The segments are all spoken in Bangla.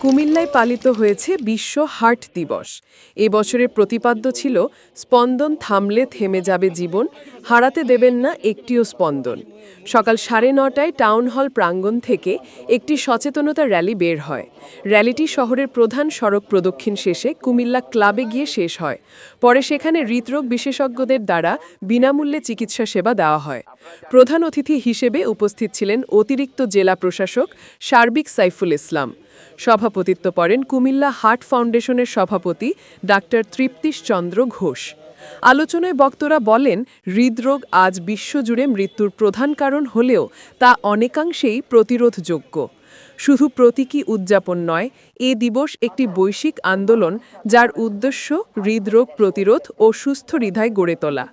কুমিল্লায় পালিত হয়েছে বিশ্ব হার্ট দিবস। এ বছরের প্রতিপাদ্য ছিল, স্পন্দন থামলে থেমে যাবে জীবন, হারাতে দেবেন না একটিও স্পন্দন। সকাল সাড়ে নটায় টাউন হল প্রাঙ্গণ থেকে একটি সচেতনতা র্যালি বের হয়। র্যালিটি শহরের প্রধান সড়ক প্রদক্ষিণ শেষে কুমিল্লা ক্লাবে গিয়ে শেষ হয়। পরে সেখানে হৃদরোগ বিশেষজ্ঞদের দ্বারা বিনামূল্যে চিকিৎসা সেবা দেওয়া হয়। প্রধান অতিথি হিসেবে উপস্থিত ছিলেন অতিরিক্ত জেলা প্রশাসক সার্বিক সাইফুল ইসলাম। সভাপতিত্ব করেন কুমিল্লা হার্ট ফাউন্ডেশনের সভাপতি ডাক্তার তৃপ্তিশ চন্দ্র ঘোষ। আলোচনায় বক্তরা বলেন, হৃদরোগ আজ বিশ্বজুড়ে মৃত্যুর প্রধান কারণ হলেও তা অনেকাংশেই প্রতিরোধযোগ্য। শুধু প্রতীকী উদযাপন নয়, এ দিবস একটি বৈশ্বিক আন্দোলন যার উদ্দেশ্য হৃদরোগ প্রতিরোধ ও সুস্থ হৃদয় গড়ে তোলা।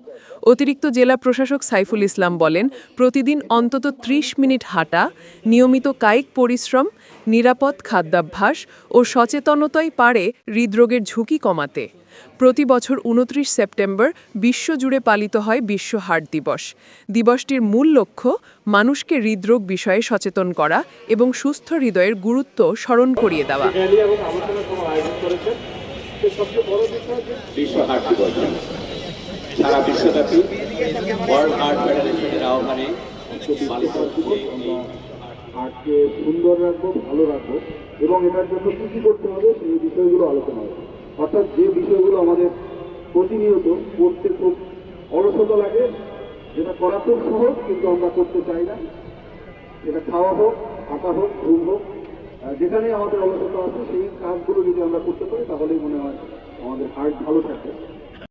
অতিরিক্ত জেলা প্রশাসক সাইফুল ইসলাম বলেন, প্রতিদিন অন্তত ৩০ মিনিট হাঁটা, নিয়মিত কায়িক পরিশ্রম, নিরাপদ খাদ্যাভ্যাস ও সচেতনতাই পারে হৃদরোগের ঝুঁকি কমাতে। প্রতি বছর উনত্রিশ সেপ্টেম্বর বিশ্বজুড়ে পালিত হয় বিশ্ব হার্ট দিবস। দিবসটির মূল লক্ষ্য, মানুষকে হৃদরোগ বিষয়ে সচেতন করা এবং সুস্থ হৃদয়ের গুরুত্ব স্মরণ করিয়ে দেওয়া। বিশ্ব হার্ট দিবস। বিশ্বব্যাপী ওয়ার্ল্ড হার্ট ফেডারেশনের আহ্বানে হার্টকে সুন্দর রাখব, ভালো রাখব এবং এটার জন্য কী কী করতে হবে সেই বিষয়গুলো আলোচনা হবে। অর্থাৎ যে বিষয়গুলো আমাদের প্রতিনিয়ত করতে খুব অলসতা লাগে, যেটা করা খুব সহজ কিন্তু আমরা করতে চাই না। সেটা খাওয়া হোক হাঁটা হোক, ঘুম হোক যেখানে আমাদের অলসতা আছে, সেই কাজগুলো যদি আমরা করতে পারি, তাহলেই মনে হয় আমাদের হার্ট ভালো থাকবে।